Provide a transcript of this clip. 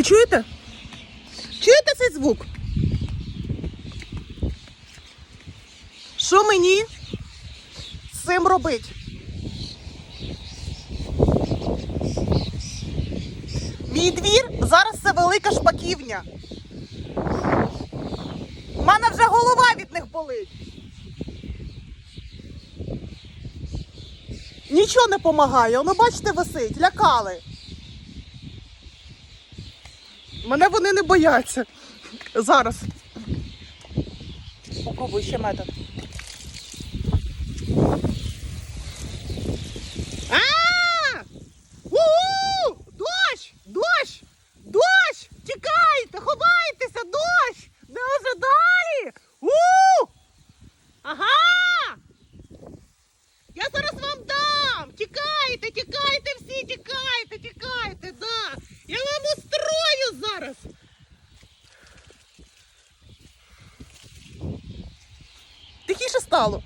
Ви чуєте? Чуєте цей звук? Що мені з цим робити? Мій двір зараз це велика шпаківня. У мене вже голова від них болить. Нічого не допомагає, воно бачите, висить, лякали. Мене вони не бояться. Зараз. Попробуй ще метод. Зараз! Тихіше стало.